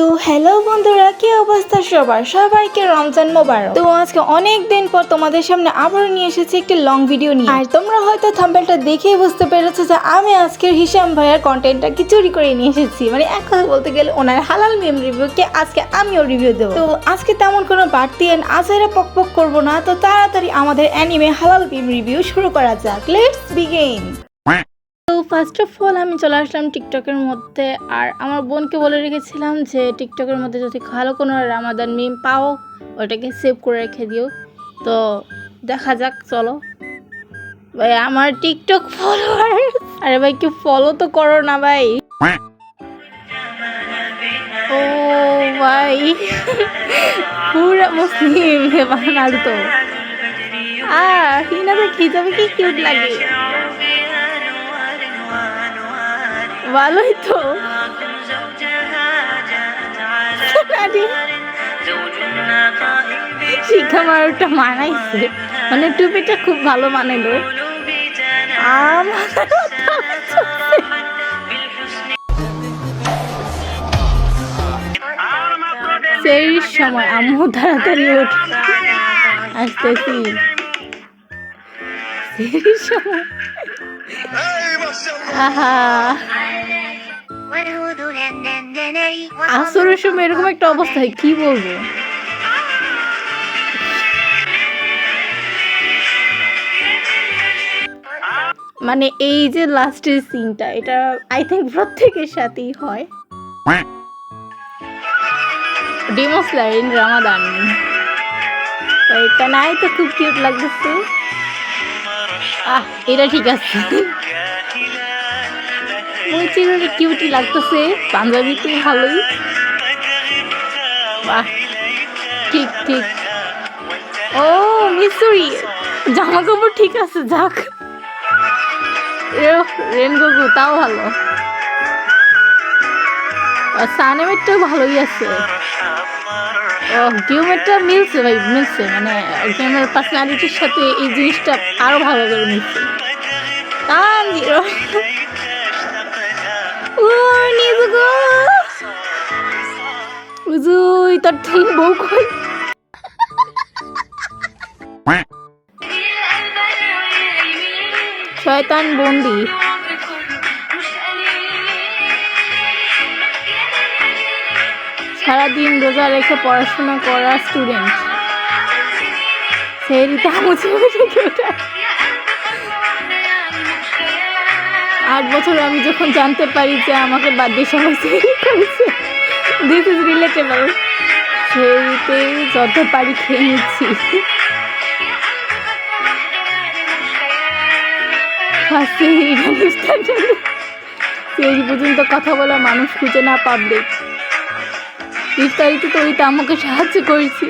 তো হ্যালো বন্ধুরা, কি অবস্থা সবার? সবাইকে রমজান মোবারক। তো আজকে অনেক দিন পর তোমাদের সামনে আবার নিয়ে এসেছি একটি লং ভিডিও নিয়ে। আর তোমরা হয়তো থাম্বেলটা দেখেই বুঝতে পেরেছ যে আমি আজকের হিসাম ভাইয়ার কন্টেন্টটা কি চুরি করে নিয়ে এসেছি। মানে এক কথা বলতে গেলে ওনার হালাল মেম রিভিউকে আজকে আমিও রিভিউ দেবো। তো আজকে তেমন কোনো বাড়তি এন আজেরা পক পক করব না। তো তাড়াতাড়ি আমাদের অ্যানিমে হালাল মেম রিভিউ শুরু করা যাক। লেটস বিগিন তো ফার্স্ট অফ অল আমি চলে আসলাম টিকটকের মধ্যে। আর আমার বোনকে বলে রেখেছিলাম যে টিকটকের মধ্যে যদি ভালো কোনো রামাদান মিম পাও, ওটাকে সেভ করে রেখে দিও। তো দেখা যাক, চলো। ভাই, আমার টিকটক ফলোয়ার আরে ভাই কি ফলো তো করো না ভাই। ও ভাই, পুরা মুসলিম নারুতো আহ, হিনাদের খিজাবে কি কিউট লাগে। ভালোই তো। শিখা মারটা মানাইছে। মানে টুপিটা খুব ভালো মানাইলো সেই সময় আম্মু তাড়াতাড়ি ওঠ। আসতেছি। সেই সময় আসরের সময় এরকম একটা অবস্থা হয়, কি বলব? মানে এই যে লাস্টের সিনটা এটা আই থিঙ্ক প্রত্যেকের সাথেই হয়। ডিমোসলাইন রামাদান কানাই তো খুব কিউট লাগতেছে। আহ, এটা ঠিক আছে। ওই কিউটি লাগতেছে পাঞ্জাবিতে ভালোই। বাহ, ঠিক ঠিক। ও, মিসুরি জামা কাপড় ঠিক আছে, যাক। রেন গগু তাও ভালো। সানেমেরটাও ভালোই আছে। ও গেমেরটা মিলছে ভাই মিলছে মানে গেমের পার্সোনালিটির সাথে এই জিনিসটা আরও ভালো করে মিলছে। উজুই তোর তুমি বউ কই? শয়তান বন্দি। সারাদিন রোজা রেখে পড়াশোনা করা স্টুডেন্ট সেই রীতা মুছে আট বছর আমি যখন জানতে পারি যে আমাকে বাদ দিয়ে সবাই করেছে দিস ইজ রিলেটেবল যত পারি খেয়ে নিচ্ছি। ফার্স্টে সেই পর্যন্ত কথা বলা মানুষ খুঁজে না পাবলিক ইফতারিতে তো ওই আমাকে সাহায্য করেছি।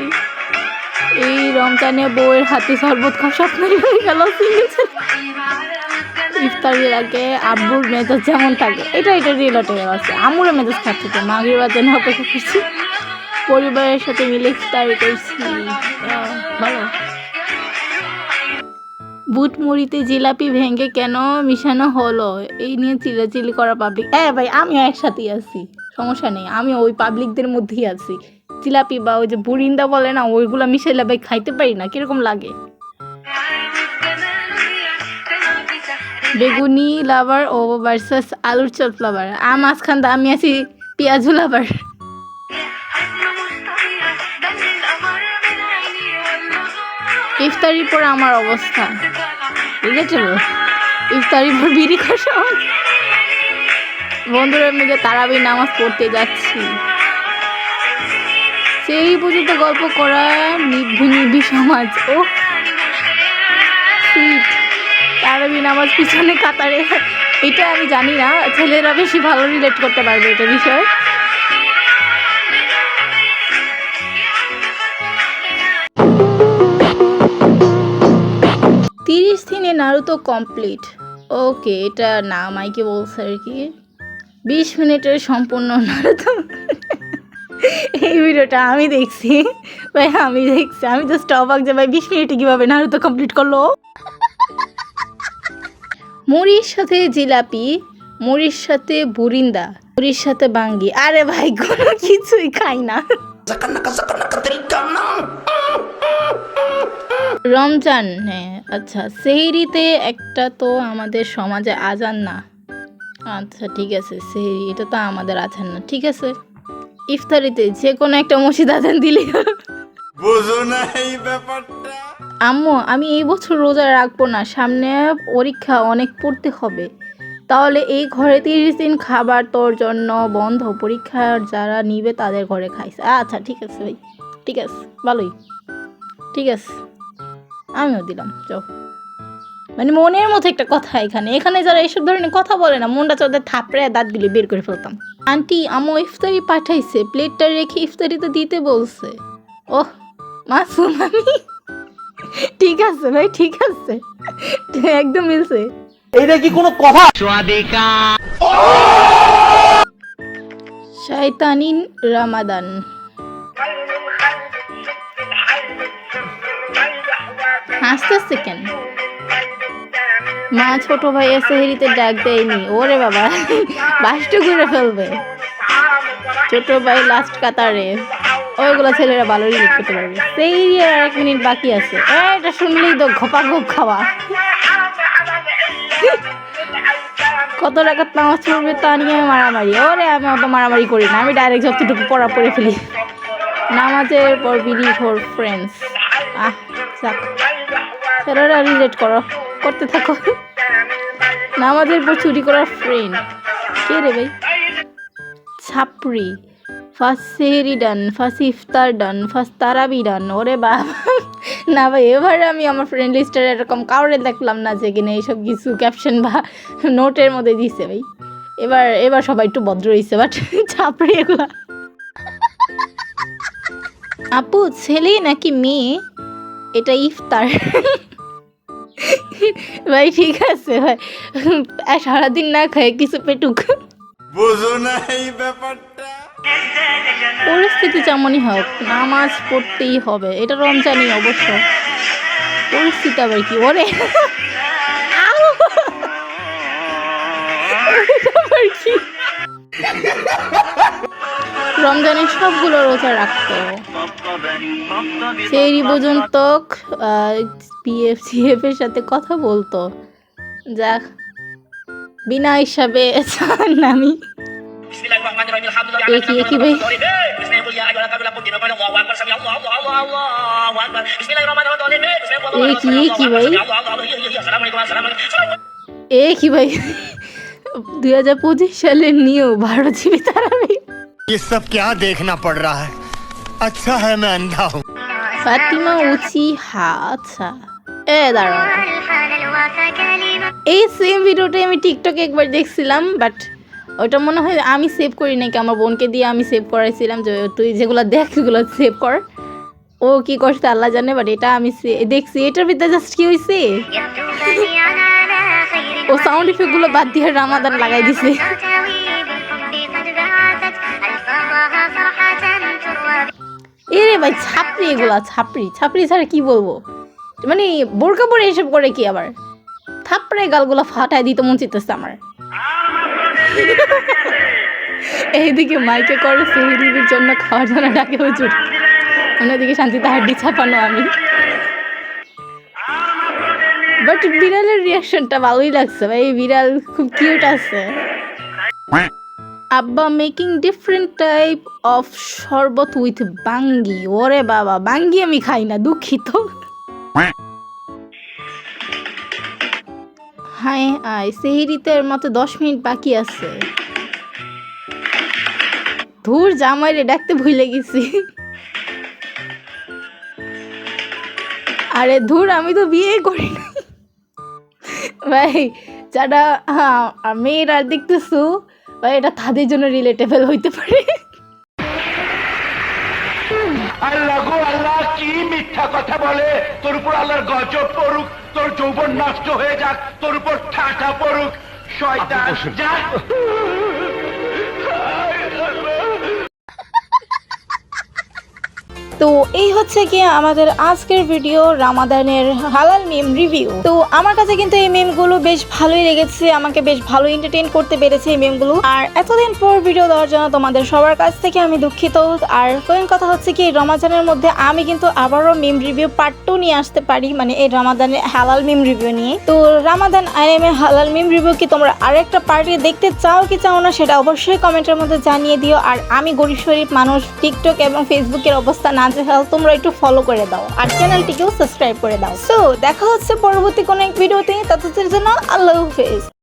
এই রমজানে বউয়ের হাতে শরবত খাওয়া স্বপ্ন হয়ে গেল ইফতারির আগে আব্বুর মেজাজ যেমন থাকে, এটা এটা রিলেটেড আছে। আমুরের মেজাজ খারাপ থাকে মাগির বাজার অপেক্ষা করছি। পরিবারের সাথে মিলে ইফতারি করছি। ভালো বুট মুড়িতে জিলাপি ভেঙে কেন মিশানো হলো? এই নিয়ে চিলাচিলি করা পাবলিক হ্যাঁ ভাই, আমিও একসাথেই আছি। সমস্যা নেই আমি ওই পাবলিকদের মধ্যেই আছি। জিলাপি বা ওই যে বুরিন্দা বলে না, ওইগুলো মিশাইলে ভাই খাইতে পারি না, কীরকম লাগে? বেগুনি লাভার ও ভার্সাস আলুর চপ লাভার আর মাঝখান আমি আছি পেঁয়াজু লাভার ইফতারির পর আমার অবস্থা। রিলেটেবল ইফতারির পর বিড়ি খাওয়া বন্ধুরা মিলে তারাবি নামাজ পড়তে যাচ্ছি। সেই পর্যন্ত গল্প করা নিভু নিভি সমাজ ও তারাবি নামাজ পিছনে কাতারে। এটা আমি জানি না, ছেলেরা বেশি ভালো রিলেট করতে পারবে এটা বিষয়। তিরিশ দিনে নারুতো কমপ্লিট ওকে, এটা না, মাইকে বলছে আর কি। বিশ মিনিটের সম্পূর্ণ নারুতো এই ভিডিওটা আমি দেখছি। ভাই, আমি দেখছি। আমি তো অবাক যে ভাই, বিশ মিনিটে কীভাবে নারুতো কমপ্লিট করল? মুড়ির সাথে জিলাপি, মুড়ির সাথে বুরিন্দা, মুড়ির সাথে বাঙ্গি। আরে ভাই, কোনো কিছুই খাই না। রমজান হ্যাঁ আচ্ছা। সেহরিতে একটা তো আমাদের সমাজে আজান না। আচ্ছা ঠিক আছে সেই এটা তো আমাদের আছেন না ঠিক আছে। ইফতারিতে যে কোনো একটা মসজিদ আছেন দিলে বুঝো না এই ব্যাপারটা। আম্মু আমি এই বছর রোজা রাখব না সামনে পরীক্ষা অনেক পড়তে হবে। তাহলে এই ঘরে তিরিশ দিন খাবার তোর জন্য বন্ধ পরীক্ষার যারা নিবে তাদের ঘরে খাইছে। আচ্ছা ঠিক আছে ভাই ঠিক আছে ভালোই। ঠিক আছে আমিও দিলাম চল মানে মনের মতো একটা কথা এখানে। এখানে যারা এসব ধরনের কথা বলে না মনটা চোদ্দের থাপড়ে দাঁতগুলি বের করে ফেলতাম। আন্টি আমু ইফতারি পাঠাইছে প্লেটটা রেখে ইফতারিতে দিতে বলছে। ওহ মাসুম আমি? ঠিক আছে ভাই ঠিক আছে। একদম মিলছে। এইটা কি কোনো কথা? শয়তানিন রামাদান। হাসতেছে কেন? মা ছোট ভাই ভাইয়া সেহেরিতে ডাক দেয়নি। ওরে বাবা, বাসটা ঘুরে ফেলবে। ছোট ভাই লাস্ট কাতারে। ওইগুলো ছেলেরা ভালো রিলেট করতে পারবে। সেই এক মিনিট বাকি আছে। এটা শুনলেই তো ঘপা ঘপ খাওয়া। কত টাকা নামাজ পড়বে তা নিয়ে আমি মারামারি। ওরে আমি অত মারামারি করি না। আমি ডাইরেক্ট যতটুকু পড়া পড়ে ফেলি। নামাজের পর বিড়ি ফোর ফ্রেন্ডস আহ, যাক। ছেলেরা রিলেট করো। করতে থাকো। নামাজের পর চুরি করার ফ্রেন্ড কে রে ভাই? ছাপড়ি। ফার্স্ট ডান, ফার্স্ট ইফতার ডান, ফার্স্ট তারাবি ডান। ওরে বাবা না ভাই, এবারে আমি আমার ফ্রেন্ড লিস্টের এরকম কাউরে দেখলাম না যে কিনা এইসব কিছু ক্যাপশন বা নোটের মধ্যে দিছে ভাই। এবার এবার সবাই একটু ভদ্র হয়েছে বাট ছাপড়ি এগুলা। আপু, ছেলে নাকি মেয়ে? এটা ইফতার। ভাই ঠিক আছে ভাই। আর সারাদিন না খায় কিছু পেটুক। বুঝো না এই ব্যাপারটা। পরিস্থিতি যেমনই হোক নামাজ পড়তেই হবে। এটা রমজানই অবশ্য। পরিস্থিতি আবার কি? ওরে আবার কি? রমজানের সবগুলো রোজা রাখতো। সেই পর্যন্ত পিএফ, সিএফ এর সাথে কথা বলতো। যাক, বিনা হিসাবে নামি দুই হাজার পঁচিশ সালের নিয়েও ভারত জীবিতারা ये सब क्या देखना पड़ रहा है अच्छा है मैं अंधा हूँ ফাতিমা উচি হা আচ্ছা এ দাঁড়াও এই সেম ভিডিওটা আমি টিকটকে একবার দেখছিলাম বাট ওটা মনে হয় আমি সেভ করি নাকি আমার বোনকে দিয়ে আমি সেভ করাইছিলাম যে তুই যেগুলো দেখ সেগুলো সেভ কর ও কি করছে আল্লাহ জানে বাট এটা আমি সে- দেখছি এটার ভিতরে জাস্ট কি হয়েছে ও সাউন্ড ইফেক্টগুলো বাদ দিয়ে রামাদান লাগাই দিছে ভাই, ছাপড়ি এগুলা, ছাপড়ি। ছাপড়ি ছাড়া কি বলব? মানে বোরকা পরে এসব করে কি আবার? থাপড়ে গালগুলো ফাটায় দিতে মন চিতেছে আমার। এইদিকে মাইকে করে সেহরির জন্য খাওয়ার জন্য ডাকে হুজুর। অন্যদিকে শান্তিতে হাড্ডি ছাপানো আমি। বাট বিড়ালের রিয়াকশনটা ভালোই লাগছে ভাই বিড়াল খুব কিউট আছে। আব্বা মেকিং ডিফারেন্ট টাইপ অফ শরবত উইথ বাঙ্গি। ওরে বাবা, বাঙ্গি আমি খাই না, দুঃখিত। হাই আই সেহরিতে এর মতো দশ মিনিট বাকি আছে। ধুর জামাই রে ডাকতে ভুলে গেছি। আরে ধুর, আমি তো বিয়ে করি নাই। ভাই, যারা হ্যাঁ মেয়েরা দেখতেছো ভাই এটা তাদের জন্য রিলেটেবল হইতে পারে। আল্লাহ গো আল্লাহ কি মিথ্যা কথা বলে? তোর উপর আল্লাহর গজব পড়ুক তোর যৌবন নষ্ট হয়ে যাক তোর উপর ঠাটা পড়ুক। শয়তান যা। তো এই হচ্ছে কি আমাদের আজকের ভিডিও রামাদানের হালাল মিম রিভিউ তো আমার কাছে কিন্তু এই মিমগুলো বেশ ভালোই লেগেছে, আমাকে বেশ ভালো এন্টারটেইন করতে পেরেছে এই মিমগুলো আর এতদিন পর ভিডিও দেওয়ার জন্য তোমাদের সবার কাছ থেকে আমি দুঃখিত। আর কোন কথা হচ্ছে কি রমাজানের মধ্যে আমি কিন্তু আবারও মিম রিভিউ পার্ট টু নিয়ে আসতে পারি মানে এই রামাদানের হালাল মিম রিভিউ নিয়ে। তো রামাদান আইএমএ হালাল মিম রিভিউ কি তোমরা আরেকটা পার্টি দেখতে চাও কি চাও না, সেটা অবশ্যই কমেন্টের মধ্যে জানিয়ে দিও। আর আমি গরিব শরীফ মানুষ টিকটক এবং ফেসবুকের অবস্থা না হেল তোমরা একটু ফলো করে দাও। আর চ্যানেলটিকেও সাবস্ক্রাইব করে দাও। সো দেখা হচ্ছে পরবর্তী কোনো এক ভিডিওতে ততদিনের জন্য আল্লাহ হাফেজ।